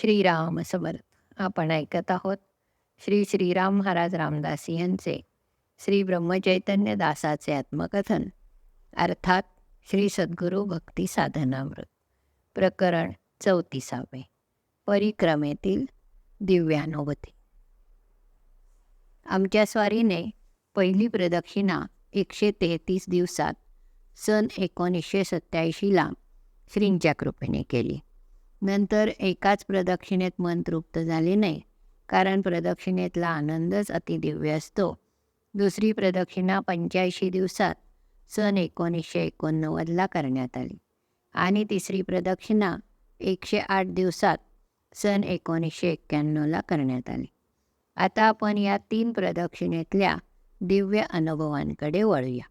श्रीराम समर्थ. आपण ऐकत आहोत श्री श्रीराम महाराज रामदासी यांचे श्री ब्रह्मचैतन्य दासाचे आत्मकथन. अर्थात श्री सद्गुरू भक्ती साधनामृत. प्रकरण चौतीसावे. परिक्रमेतील दिव्यानुभूती. आमच्या स्वारीने पहिली प्रदक्षिणा एकशे तेहतीस दिवसात सन एकोणीसशे सत्याऐंशीला श्रींच्या कृपेने केली. नंतर एकाच प्रदक्षिणेत मन तृप्त झाले नाही. कारण प्रदक्षिणेतला आनंदच अतिदिव्य असतो. दुसरी प्रदक्षिणा पंच्याऐंशी दिवसात सन एकोणीसशे एकोणनव्वदला करण्यात आली. आणि तिसरी प्रदक्षिणा एकशे आठ दिवसात सन एकोणीसशे एक्क्याण्णवला करण्यात आली. आता आपण या तीन प्रदक्षिणेतल्या दिव्य अनुभवांकडे वळूया.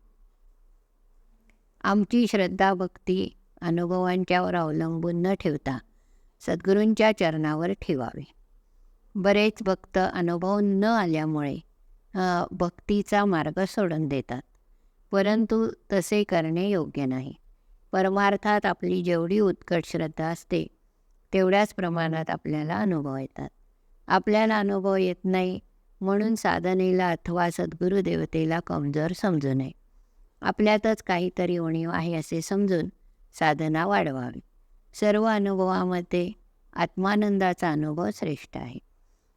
आमची श्रद्धा भक्ती अनुभवांच्यावर अवलंबून न ठेवता सद्गुरूंच्या चरणावर ठेवावे. बरेच भक्त अनुभव न आल्यामुळे भक्तीचा मार्ग सोडून देतात. परंतु तसे करणे योग्य नाही. परमार्थात आपली जेवढी उत्कट श्रद्धा असते तेवढ्याच प्रमाणात आपल्याला अनुभव येतात. आपल्याला अनुभव येत नाही म्हणून साधनेला अथवा सद्गुरू देवतेला कमजोर समजू नये. आपल्यातच काहीतरी उणीव आहे असे समजून साधना वाढवावी. सर्व अनुभवामध्ये आत्मानंदाचा अनुभव श्रेष्ठ आहे.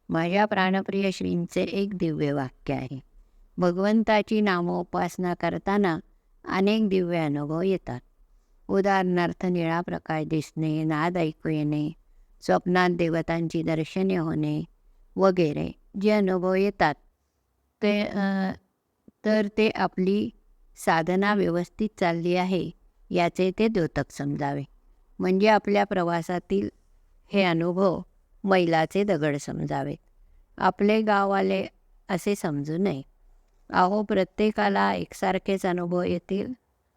माझ्या प्राणप्रिय श्रींचे एक दिव्य वाक्य आहे. भगवंताची नामोपासना करताना अनेक दिव्य अनुभव येतात. उदाहरणार्थ निळा प्रकाश दिसणे नाद ऐकू येणे स्वप्नात देवतांची दर्शने होणे वगैरे जे अनुभव येतात ते तर ते आपली साधना व्यवस्थित चालली आहे याचे ते द्योतक समजावे. म्हणजे आपल्या प्रवासातील हे अनुभव मैलाचे दगड समजावेत आपले गाववाले असे समजू नये. अहो प्रत्येकाला एकसारखेच अनुभव येतील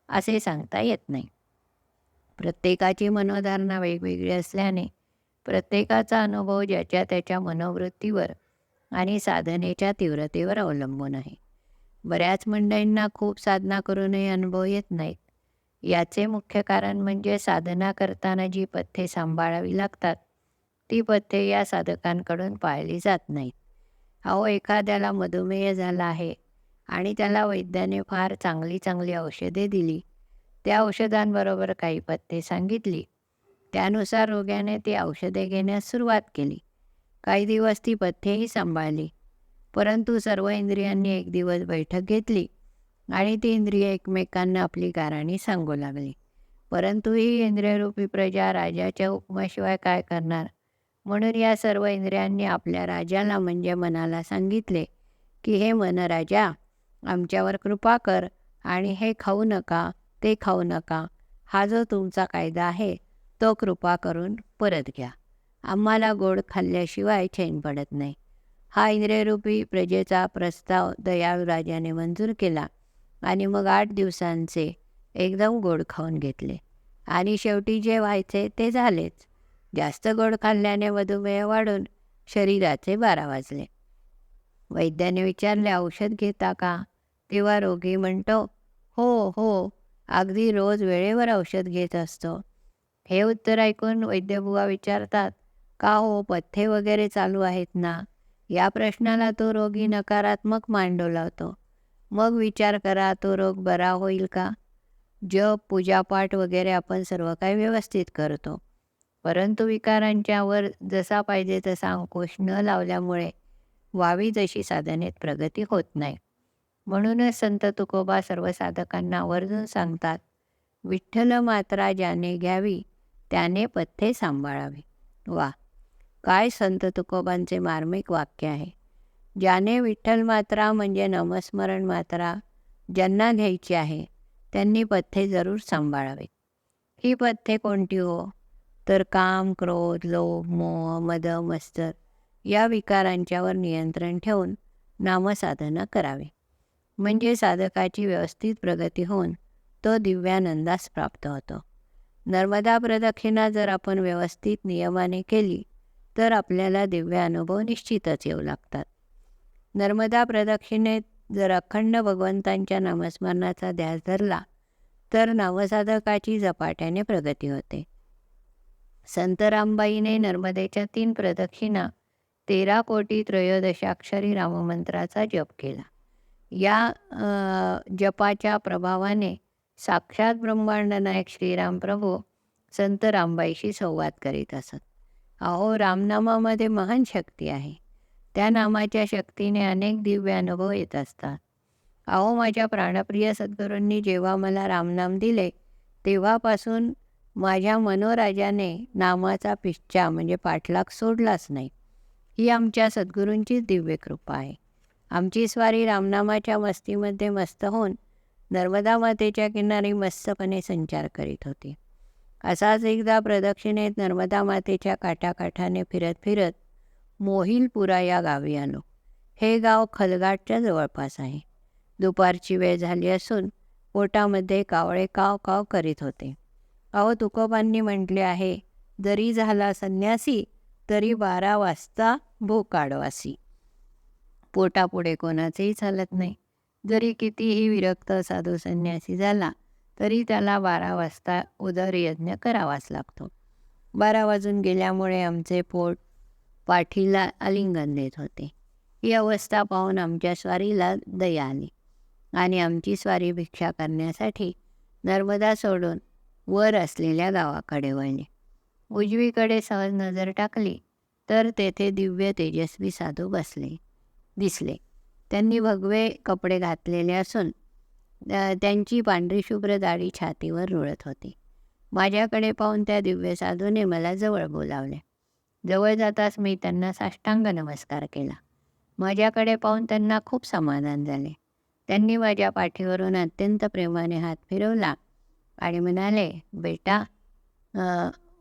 असे सांगता येत नाही. प्रत्येकाची मनोधारणा वेगवेगळी असल्याने प्रत्येकाचा अनुभव ज्याच्या त्याच्या मनोवृत्तीवर आणि साधनेच्या तीव्रतेवर अवलंबून आहे. बऱ्याच मंडळींना खूप साधना करूनही अनुभव येत नाहीत. याचे मुख्य कारण म्हणजे साधना करताना जी पथ्ये सांभाळावी लागतात ती पथ्ये या साधकांकडून पाळली जात नाहीत. अहो एखाद्याला मधुमेह झाला आहे आणि त्याला वैद्याने फार चांगली चांगली औषधे दिली त्या औषधांबरोबर काही पथ्ये सांगितली. त्यानुसार रोग्याने ती औषधे घेण्यास सुरुवात केली. काही दिवस ती पथ्येही सांभाळली परंतु सर्व इंद्रियांनी एक दिवस बैठक घेतली. आणि ती इंद्रिय एकमेकांना आपली गाराणी सांगू लागली. परंतु ही इंद्रियरूपी प्रजा राजाच्या हुकमाशिवाय काय करणार? म्हणून या सर्व इंद्रियांनी आपल्या राजाला म्हणजे मनाला सांगितले की हे मन राजा आमच्यावर कृपा कर आणि हे खाऊ नका ते खाऊ नका. हा जो तुमचा कायदा आहे तो कृपा करून परत घ्या. आम्हाला गोड खाल्ल्याशिवाय चैन पडत नाही. हा इंद्रियरूपी प्रजेचा प्रस्ताव दयाळू राजाने मंजूर केला. आणि मग आठ दिवसांचे एकदम गोड खाऊन घेतले. आणि शेवटी जे व्हायचे ते झालेच. जास्त गोड खाल्ल्याने मधुमेह वाढून शरीराचे बारा वाजले. वैद्याने विचारले औषध घेता का? तेव्हा रोगी म्हणतो हो हो अगदी रोज वेळेवर औषध घेत असतो. हे उत्तर ऐकून वैद्यबुवा विचारतात का हो पथ्ये वगैरे चालू आहेत ना? या प्रश्नाला तो रोगी नकारात्मक मांडू लावतो. मग विचार करा तो रोग बरा होईल का? जप पूजापाठ वगैरे आपण सर्व काही व्यवस्थित करतो. परंतु विकारांच्यावर जसा पाहिजे तसा अंकुश न लावल्यामुळे व्हावी जशी साधनेत प्रगती होत नाही. म्हणूनच संत तुकोबा सर्व साधकांना आवर्जून सांगतात विठ्ठल मात्रा ज्याने घ्यावी त्याने पथ्ये सांभाळावे. वा! काय संत तुकोबांचे मार्मिक वाक्य आहे. ज्याने विठ्ठल मात्रा म्हणजे नमस्मरण मात्रा ज्यांना घ्यायची आहे त्यांनी पथ्ये जरूर सांभाळावे ही पथ्ये कोणती हो? तर काम क्रोध लोभ मोह मद मस्तर या विकारांच्यावर नियंत्रण ठेवून नामसाधना करावी. म्हणजे साधकाची व्यवस्थित प्रगती होऊन तो दिव्यानंदास प्राप्त होतो. नर्मदा प्रदक्षिणा जर आपण व्यवस्थित नियमाने केली तर आपल्याला दिव्य अनुभव निश्चितच येऊ लागतात. नर्मदा प्रदक्षिणेत जर अखंड भगवंतांच्या नामस्मरणाचा ध्यास धरला तर नामसाधकाची झपाट्याने प्रगती होते. संत रामबाईने नर्मदेच्या तीन प्रदक्षिणा तेरा कोटी त्रयोदशाक्षरी राममंत्राचा जप केला. या जपाच्या प्रभावाने साक्षात ब्रह्मांड नायक श्रीराम प्रभू संत रामबाईशी संवाद करीत असत. अहो रामनामामध्ये महान शक्ती आहे. त्या नामाच्या शक्तीने अनेक दिव्य अनुभव येत असतात. अहो माझ्या प्राणप्रिय सद्गुरूंनी जेव्हा मला रामनाम दिले तेव्हापासून माझ्या मनोराजाने नामाचा पिश्चा म्हणजे पाठलाग सोडलाच नाही. ही आमच्या सद्गुरूंचीच दिव्य कृपा आहे. आमची स्वारी रामनामाच्या मस्तीमध्ये मस्त होऊन नर्मदा मातेच्या किनारी मस्तपणे संचार करीत होती. असाच एकदा प्रदक्षिणेत नर्मदा मातेच्या काठाकाठाने फिरत फिरत मोहिलपुरा या गावी आलो. हे गाव खलगाटच्या जवळपास आहे. दुपारची वेळ झाली असून पोटामध्ये कावळे काव काव करीत होते. अहो तुकोबांनी म्हटले आहे जरी झाला संन्यासी तरी बारा वाजता भोकाडवासी पोटापुढे कोणाचेही चालत नाही. जरी कितीही विरक्त साधू संन्यासी झाला तरी त्याला बारा वाजता उदरयज्ञ करावाच लागतो. बारा वाजून गेल्यामुळे आमचे पोट पाठीला आलिंगन देत होते. ही अवस्था पाहून आमच्या स्वारीला दया आली आणि आमची स्वारी भिक्षा करण्यासाठी नर्मदा सोडून वर असलेल्या गावाकडे वळली. उजवीकडे सहज नजर टाकली तर तेथे दिव्य तेजस्वी साधू बसले दिसले. त्यांनी भगवे कपडे घातलेले असून त्यांची पांढरी शुभ्र दाढी छातीवर रुळत होती. माझ्याकडे पाहून त्या दिव्य साधूने मला जवळ बोलावले. जवळ जाताच मी त्यांना साष्टांग नमस्कार केला. माझ्याकडे पाहून त्यांना खूप समाधान झाले. त्यांनी माझ्या पाठीवरून अत्यंत प्रेमाने हात फिरवला आणि म्हणाले बेटा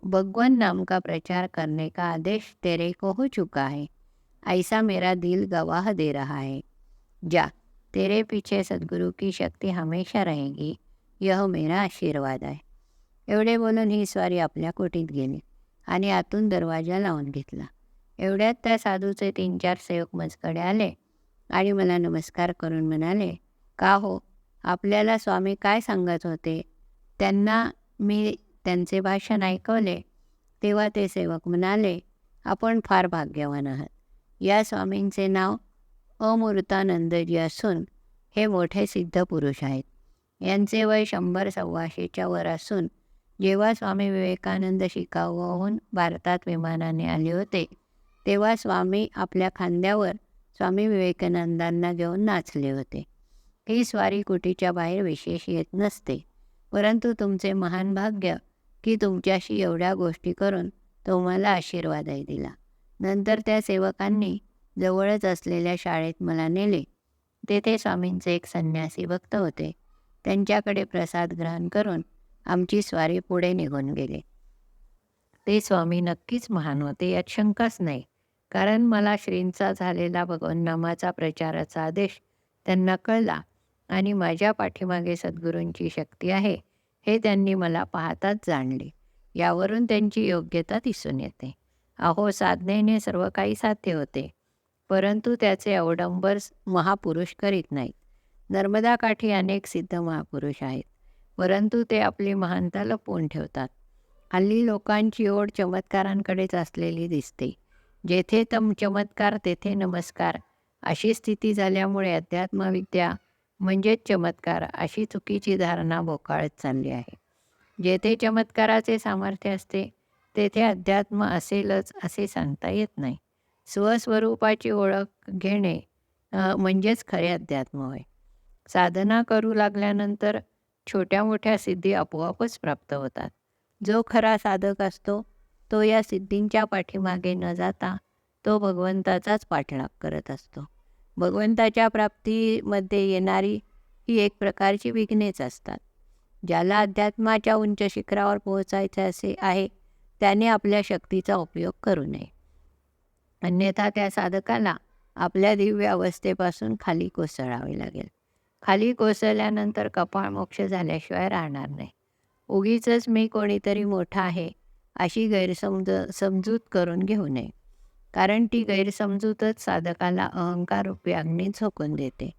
भगवान नाम का प्रचार करने का आदेश तेरे को हो चुका है. ऐसा मेरा दिल गवाह दे रहा है. जा तेरे पीछे सद्गुरु की शक्ती हमेशा रहेगी. यह मेरा आशीर्वाद आहे एवढे बोलून ही स्वारी आपल्या कोटीत गेली. आणि आतून दरवाजा लावून घेतला. एवढ्यात त्या साधूचे तीन चार सेवक मजकडे आले आणि मला नमस्कार करून म्हणाले का हो? आपल्याला स्वामी काय सांगत होते? त्यांना मी त्यांचे भाषण ऐकवले. तेव्हा ते सेवक म्हणाले आपण फार भाग्यवान आहात. या स्वामींचे नाव अमृतानंदजी असून हे मोठे सिद्ध पुरुष आहेत. यांचे वय शंभर सव्वाशेच्या वर असून जेव्हा स्वामी विवेकानंद शिकागोहून भारतात विमानाने आले होते तेव्हा स्वामी आपल्या खांद्यावर स्वामी विवेकानंदांना घेऊन नाचले होते. ही स्वारी कुटीच्या बाहेर विशेष येत नसते परंतु तुमचे महान भाग्य की तुमच्याशी एवढ्या गोष्टी करून तुम्हाला आशीर्वादही दिला. नंतर त्या सेवकांनी जवळच असलेल्या शाळेत मला नेले. तेथे स्वामींचे एक संन्यासी भक्त होते. त्यांच्याकडे प्रसाद ग्रहण करून आमची स्वारी पुढे निघून गेली. ते स्वामी नक्कीच महान होते यात शंकाच नाही. कारण मला श्रींचा झालेला भगवन्नामाचा प्रचाराचा आदेश त्यांना कळला आणि माझ्या पाठीमागे सद्गुरूंची शक्ती आहे हे त्यांनी मला पाहताच जाणले. यावरून त्यांची योग्यता दिसून येते. अहो साधनेने सर्व काही साध्य होते परंतु त्याचे अवडंबर महापुरुष करीत नाहीत. नर्मदा काठी अनेक सिद्ध महापुरुष आहेत. परंतु ते आपली महानता लपवून ठेवतात. हल्ली लोकांची ओढ चमत्कारांकडेच असलेली दिसते. जेथे तम चमत्कार तेथे नमस्कार अशी स्थिती झाल्यामुळे अध्यात्मविद्या म्हणजेच चमत्कार अशी चुकीची धारणा बोकाळत चालली आहे. जेथे चमत्काराचे सामर्थ्य असते तेथे अध्यात्म असेलच असे सांगता येत नाही. स्वस्वरूपाची ओळख घेणे म्हणजेच खरे अध्यात्म होय. साधना करू लागल्यानंतर छोट्या मोठ्या सिद्धी आपोआपच प्राप्त होतात. जो खरा साधक असतो तो या सिद्धींच्या पाठीमागे न जाता तो भगवंताचाच पाठलाग करत असतो. भगवंताच्या प्राप्तीमध्ये येणारी ही एक प्रकारची विघ्नेच असतात. ज्याला अध्यात्माच्या उंच शिखरावर पोहोचायचे असे आहे त्याने आपल्या शक्तीचा उपयोग करू नये. अन्यथा त्या साधकाला आपल्या दिव्य अवस्थेपासून खाली कोसळावे लागेल. खाली कोसळल्यानंतर कपाळ मोक्ष झाल्याशिवाय राहणार नाही. उगीच मी कोणीतरी मोठा आहे अशी गैरसमज समजूत करून घेऊ नये. कारण ती गैरसमजूतच साधकाला अहंकार रूपी अग्नी झोकून देते.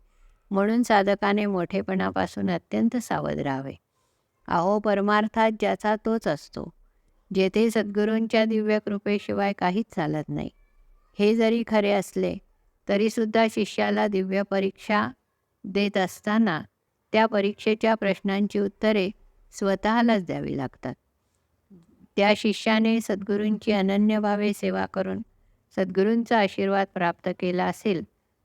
म्हणून साधकाने मोठेपणापासून अत्यंत सावध राहावे. अहो परमार्थात ज्याचा तोच असतो. जेथे सद्गुरूंच्या दिव्य कृपेशिवाय काहीच चालत नाही. हे जरी खरे असले तरीसुद्धा शिष्याला दिव्य परीक्षा देत असताना त्या परीक्षेच्या प्रश्नांची उत्तरे स्वतःलाच द्यावी लागतात. त्या शिष्याने सद्गुरूंची अनन्यभावे सेवा करून सद्गुरूंचा आशीर्वाद प्राप्त केला असेल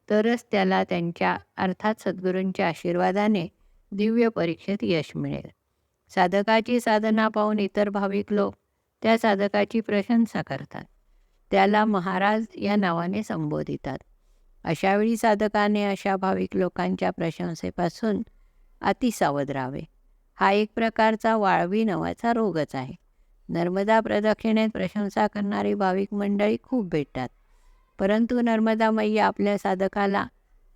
तरच त्याला त्यांच्या अर्थात सद्गुरूंच्या आशीर्वादाने दिव्य परीक्षेत यश मिळेल. साधकाची साधना पाहून इतर भाविक लोक त्या साधकाची प्रशंसा करतात. त्याला महाराज या नावाने संबोधितात. अशावेळी साधकाने अशा भाविक लोकांच्या प्रशंसेपासून अतिसावध राहावे. हा एक प्रकारचा वाळवी नावाचा रोगच आहे. नर्मदा प्रदक्षिणेत प्रशंसा करणारी भाविक मंडळी खूप भेटतात. परंतु नर्मदा मैया आपल्या साधकाला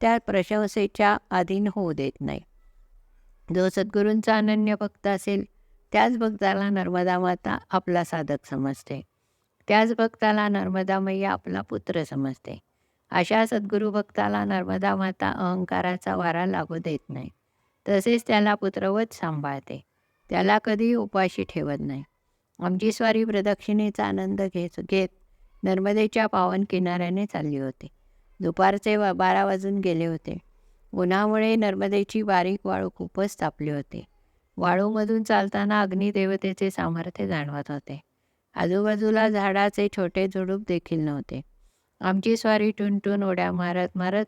त्या प्रशंसेच्या अधीन होऊ देत नाही. जो सद्गुरूंचा अनन्य भक्त असेल त्याच भक्ताला नर्मदा माता आपला साधक समजते. त्याच भक्ताला नर्मदा मैया आपला पुत्र समजते. अशा सद्गुरू भक्ताला नर्मदा माता अहंकाराचा वारा लागू देत नाही. तसेच त्याला पुत्रवत सांभाळते. त्याला कधीही उपाशी ठेवत नाही. आमची स्वारी प्रदक्षिणेचा आनंद घेत घेत नर्मदेच्या पावन किनाऱ्याने चालली होती. दुपारचे वा बारा वाजून गेले होते. उन्हामुळे नर्मदेची बारीक वाळू खूपच तापली होती. वाळूमधून चालताना अग्निदेवतेचे सामर्थ्य जाणवत होते. आजूबाजूला झाडाचे छोटे झुडूप देखील नव्हते. आमची स्वारी टुनटुन उड्या मारत मारत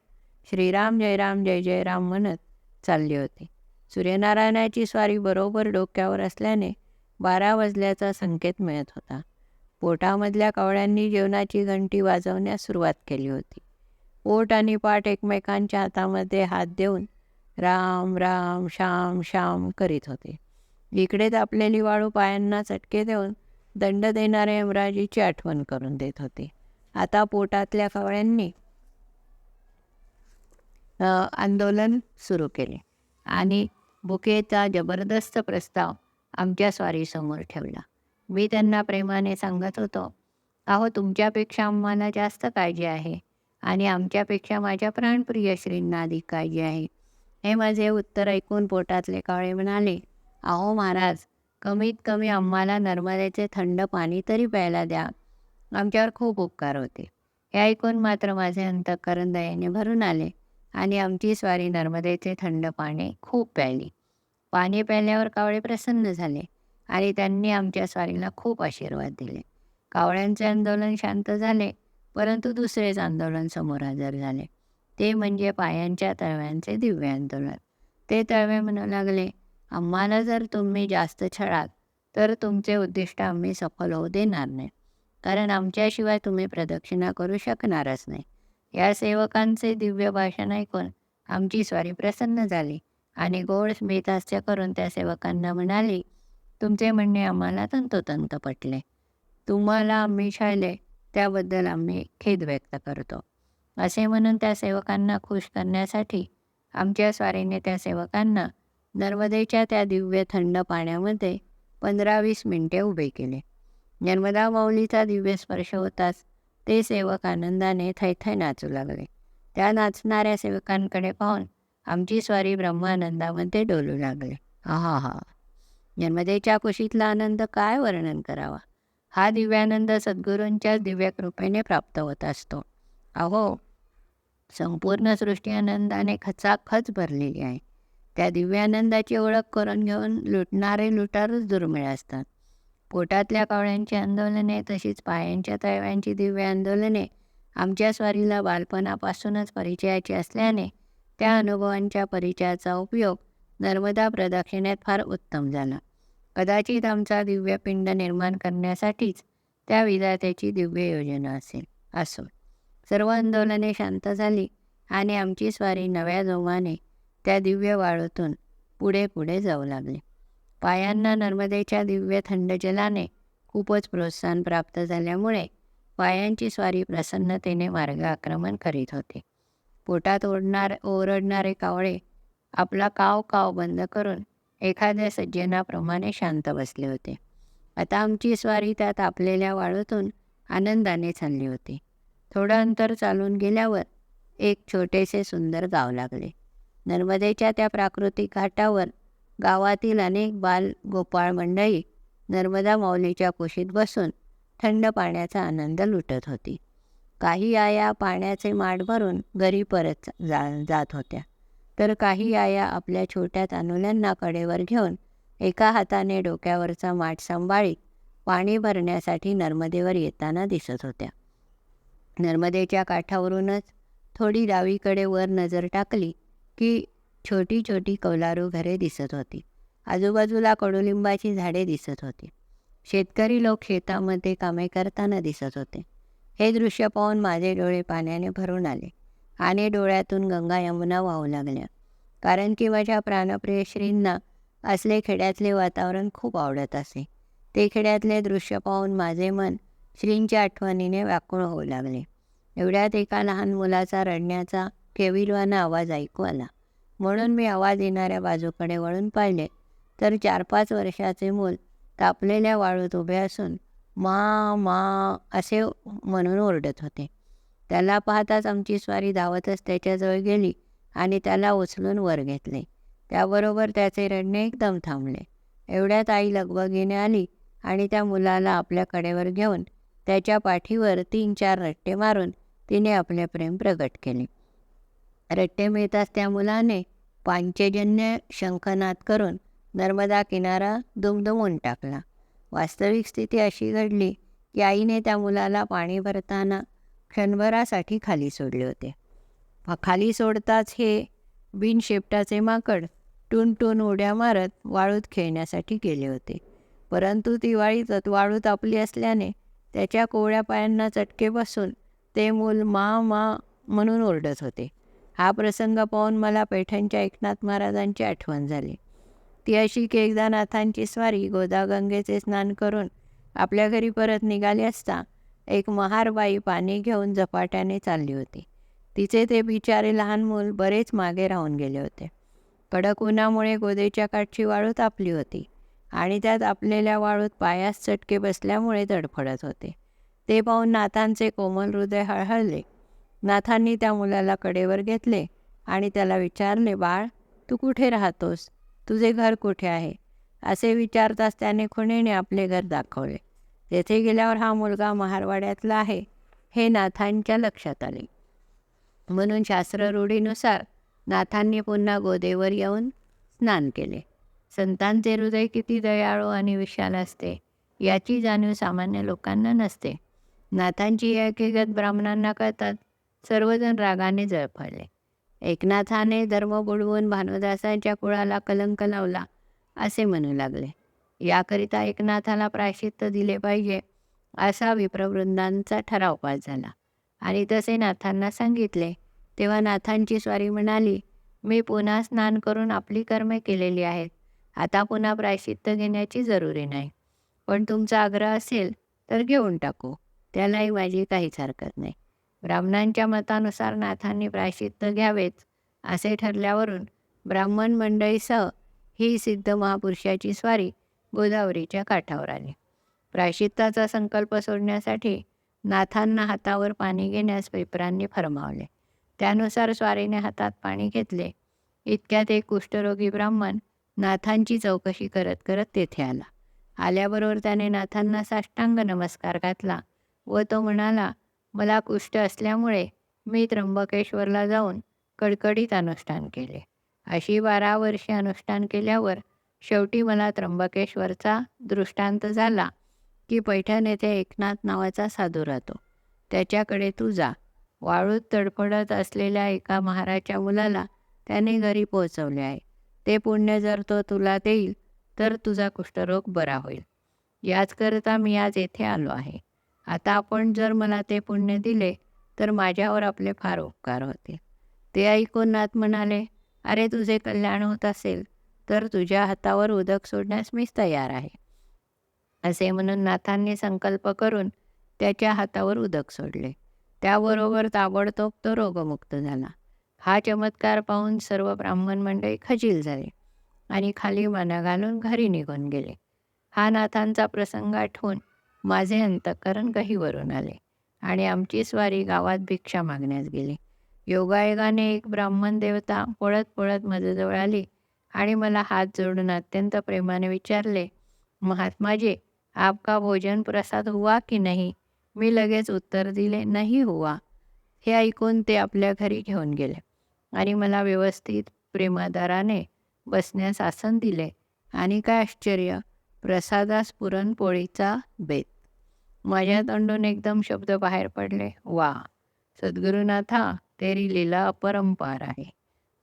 श्रीराम जयराम जय जयराम म्हणत चालली होती. सूर्यनारायणाची स्वारी बरोबर डोक्यावर असल्याने बारा वाजल्याचा संकेत मिळत होता. पोटामधल्या कावळ्यांनी जेवणाची घंटी वाजवण्यास सुरुवात केली होती. पोट आणि पाठ एकमेकांच्या हातामध्ये हात देऊन राम राम श्याम श्याम करीत होते. इकडे तापलेली वाळू पायांना चटके देऊन दंड देणारे यमराजीची आठवण करून देत होते. आता पोटातल्या कवळ्यांनी आंदोलन सुरू केले. आणि बुकेचा जबरदस्त प्रस्ताव आमच्या स्वारीसमोर ठेवला. मी त्यांना प्रेमाने सांगत होतो अहो तुमच्यापेक्षा आम्हाला जास्त काळजी आहे आणि आमच्यापेक्षा माझ्या प्राणप्रिय श्रींना अधिक काळजी आहे. हे माझे उत्तर ऐकून पोटातले काळे म्हणाले अहो महाराज कमीत कमी आम्हाला नर्मदेचे थंड पाणी तरी प्यायला द्या. आमच्यावर खूप उपकार होते. हे ऐकून मात्र माझे अंतःकरण दयाने भरून आले आणि आमची स्वारी नर्मदेचे थंड पाणी खूप प्यायली. पाणी प्यायल्यावर कावळे प्रसन्न झाले आणि त्यांनी आमच्या स्वारीला खूप आशीर्वाद दिले. कावळ्यांचे आंदोलन शांत झाले परंतु दुसरेच आंदोलन समोर हजर झाले. ते म्हणजे पायांच्या तळव्यांचे दिव्य आंदोलन. ते तळवे म्हणू लागले आम्हाला जर तुम्ही जास्त छळाल तर तुमचे उद्दिष्ट आम्ही सफल होऊ देणार नाही. कारण आमच्याशिवाय तुम्ही प्रदक्षिणा करू शकणारच नाही. या सेवकांचे दिव्य भाषण ऐकून आमची स्वारी प्रसन्न झाली आणि गोड स्मितहास्य करून त्या सेवकांना म्हणाली तुमचे म्हणणे आम्हाला तंतोतंत पटले. तुम्हाला आम्ही छळले त्याबद्दल आम्ही खेद व्यक्त करतो. असे म्हणून त्या सेवकांना खुश करण्यासाठी आमच्या स्वारीने त्या सेवकांना नर्मदेच्या त्या दिव्य थंड पाण्यामध्ये पंधरा वीस मिनिटे उभे केले. नर्मदा माऊलीचा दिव्य स्पर्श होताच ते सेवक आनंदाने थैथै नाचू लागले. त्या नाचणाऱ्या सेवकांकडे पाहून आमची स्वारी ब्रह्मानंदामध्ये डोलू लागले. हा हा. नर्मदेच्या कुशीतला आनंद काय वर्णन करावा? हा दिव्यानंद सद्गुरूंच्या दिव्य कृपेने प्राप्त होत असतो. अहो संपूर्ण सृष्टी आनंदाने खचाखच भरलेली आहे. त्या दिव्यानंदाची ओळख करून घेऊन लुटणारे लुटारूच दुर्मिळ असतात. पोटातल्या कावळ्यांची आंदोलने तशीच पायांच्या तळव्यांची दिव्य आंदोलने आमच्या स्वारीला बालपणापासूनच परिचयाची असल्याने त्या अनुभवांच्या परिचयाचा उपयोग नर्मदा प्रदक्षिणेत फार उत्तम झाला. कदाचित आमचा दिव्य पिंड निर्माण करण्यासाठीच त्या विधात्याची दिव्य योजना असेल असो. सर्व आंदोलने शांत झाली आणि आमची स्वारी नव्या जोमाने त्या दिव्य वाळूतून पुढे पुढे जाऊ लागली. पायांना नर्मदेच्या दिव्य थंड जलाने खूपच प्रोत्साहन प्राप्त झाल्यामुळे पायांची स्वारी प्रसन्नतेने मार्ग आक्रमण करीत होते. पोटात ओढणार ओरडणारे कावळे आपला काव काव बंद करून एखाद्या सज्जनाप्रमाणे शांत बसले होते. आता आमची स्वारी त्या तापलेल्या वाळूतून आनंदाने चालली होती. थोडं अंतर चालून गेल्यावर एक छोटेसे सुंदर गाव लागले. नर्मदेच्या त्या प्राकृतिक घाटावर गावातील अनेक बाल गोपाळ मंडळी नर्मदा माऊलीच्या कुशीत बसून थंड पाण्याचा आनंद लुटत होती. काही आया पाण्याचे माठ भरून घरी परत जा जात होत्या. तर काही आया आपल्या छोट्या तानुल्यांना कडेवर घेऊन एका हाताने डोक्यावरचा माठ सांभाळीत पाणी भरण्यासाठी नर्मदेवर येताना दिसत होत्या. नर्मदेच्या काठावरूनच थोडी डावीकडे वर नजर टाकली की छोटी छोटी कौलारू घरे दिसत होती. आजूबाजूला कडुलिंबाची झाडे दिसत होती. शेतकरी लोक शेतामध्ये कामे करताना दिसत होते. हे दृश्य पाहून माझे डोळे पाण्याने भरून आले आणि डोळ्यातून गंगा यमुना वाहू लागल्या. कारण की माझ्या प्राणप्रिय श्रींना असले खेड्यातले वातावरण खूप आवडत असे. ते खेड्यातले दृश्य पाहून माझे मन श्रींच्या आठवणीने व्याकुळ होऊ लागले. एवढ्यात एका लहान मुलाचा रडण्याचा केविलवाना आवाज ऐकू आला. म्हणून मी आवाज येणाऱ्या बाजूकडे वळून पाहिले. तर चार पाच वर्षाचे मूल तापलेल्या वाळूत उभे असून मा मा असे म्हणून ओरडत होते. त्याला पाहताच आमची स्वारी धावतच त्याच्याजवळ गेली आणि त्याला उचलून वर घेतले. त्याबरोबर त्याचे रडणे एकदम थांबले. एवढ्यात आई लगबगीने आली आणि त्या मुलाला आपल्या कडेवर घेऊन त्याच्या पाठीवर तीन चार रट्टे मारून तिने आपले प्रेम प्रगट केले. रट्टे मिळताच त्या मुलाने पांचजन्य शंखनाद करून नर्मदा किनारा दुमदुमून टाकला. वास्तविक स्थिती अशी घडली की आईने त्या मुलाला पाणी भरताना क्षणभरासाठी खाली सोडले होते. खाली सोडताच हे बिनशेपटाचे माकड टून टून उड्या मारत वाळूत खेळण्यासाठी गेले होते. परंतु ती वाळीत वाळू तापली असल्याने त्याच्या कोवळ्या पायांना चटके बसून ते मूल मा मा म्हणून ओरडत होते. हा प्रसंग पाहून मला पैठणच्या एकनाथ महाराजांची आठवण झाली. ती अशी की एकदा नाथांची स्वारी गोदागंगेचे स्नान करून आपल्या घरी परत निघाली असता एक महारबाई पाणी घेऊन झपाट्याने चालली होती. तिचे ते बिचारे लहान मूल बरेच मागे राहून गेले होते. कडक उन्हामुळे गोदेच्या काठची वाळू तापली होती आणि त्यात आपलेल्या वाळूत पायास चटके बसल्यामुळे तडफडत होते. ते पाहून नाथांचे कोमल हृदय हळहळले. नाथांनी त्या मुलाला कडेवर घेतले आणि त्याला विचारले बाळ तू कुठे राहतोस? तुझे घर कुठे आहे? असे विचारताच त्याने खुणेने आपले घर दाखवले. तेथे गेल्यावर हा मुलगा महारवाड्यातला आहे हे नाथांच्या लक्षात आले. म्हणून शास्त्ररूढीनुसार नाथांनी पुन्हा गोदेवर येऊन स्नान केले. संतांचे हृदय किती दयाळू आणि विशाल असते याची जाणीव सामान्य लोकांना नसते. नाथांची हकीकत ब्राह्मणांना कळतात सर्वजण रागाने जळफळले. एकनाथाने धर्म बुडवून भानुदासांच्या कुळाला कलंक लावला असे म्हणू लागले. याकरिता एकनाथाला प्रायश्चित्त दिले पाहिजे असा विप्रवृंदांचा ठराव पास झाला. आणि तसे नाथांना सांगितले तेव्हा नाथांची स्वारी म्हणाली मी पुन्हा स्नान करून आपली कर्मे केलेली आहेत. आता पुन्हा प्रायश्चित्त घेण्याची जरुरी नाही. पण तुमचा आग्रह असेल तर घेऊन टाकू. त्यालाही माझी काहीच हरकत नाही. ब्राह्मणांच्या मतानुसार नाथांनी प्रायश्चित्त घ्यावेच असे ठरल्यावरून ब्राह्मण मंडळीसह ही सिद्ध महापुरुषाची स्वारी गोदावरीच्या काठावर आली. प्रायश्चित्ताचा संकल्प सोडण्यासाठी नाथांना हातावर पाणी घेण्यास पेपरांनी फरमावले. त्यानुसार स्वारीने हातात पाणी घेतले. इतक्यात एक कुष्ठरोगी ब्राह्मण नाथांची चौकशी करत करत तेथे आला. आल्याबरोबर त्याने नाथांना साष्टांग नमस्कार घातला व तो म्हणाला मला कुष्ठ असल्यामुळे मी त्र्यंबकेश्वरला जाऊन कडकडीत अनुष्ठान केले. अशी बारा वर्षे अनुष्ठान केल्यावर शेवटी मला त्र्यंबकेश्वरचा दृष्टांत झाला की पैठण येथे एकनाथ नावाचा साधू राहतो. त्याच्याकडे तू जा. वाळूत तडफडत असलेल्या एका महाराच्या मुलाला त्याने घरी पोहोचवले आहे. ते पुण्य जर तो तुला देईल तर तुझा कुष्ठरोग बरा होईल. याचकरता मी आज येथे आलो आहे. आता आपण जर मला ते पुण्य दिले तर माझ्यावर आपले फार उपकार होते. ते ऐकून नाथ म्हणाले अरे तुझे कल्याण होत असेल तर तुझ्या हातावर उदक सोडण्यास मीच तयार आहे. असे म्हणून नाथांनी संकल्प करून त्याच्या हातावर उदक सोडले. त्याबरोबर ताबडतोब तो रोगमुक्त झाला. हा चमत्कार पाहून सर्व ब्राह्मण मंडळी खजील झाले आणि खाली मना घालून घरी निघून गेले. हा नाथांचा प्रसंग आठवून माझे अंतकरण गहीवरून आले आणि आमची स्वारी गावात भिक्षा मागण्यास गेली. योगायोगाने एक ब्राह्मण देवता पळत पळत माझ्याजवळ आली आणि मला हात जोडून अत्यंत प्रेमाने विचारले महात्माजी आपका भोजन प्रसाद हुआ की नाही? मी लगेच उत्तर दिले नाही हुआ. हे ऐकून ते आपल्या घरी घेऊन गेले आणि मला व्यवस्थित प्रेमादाराने बसण्यास आसन दिले. आणि काय आश्चर्य प्रसादास पुरणपोळीचा बेत. माझ्या तोंडून एकदम शब्द बाहेर पडले. वा सद्गुरुनाथा तेरी लीला अपरंपार आहे.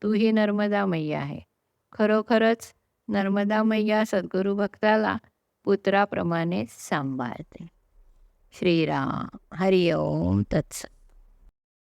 तू ही नर्मदा मैया आहे. खरोखरच नर्मदा मैया सद्गुरू भक्ताला पुत्राप्रमाणे सांभाळते. श्रीराम. हरिओम तत्सत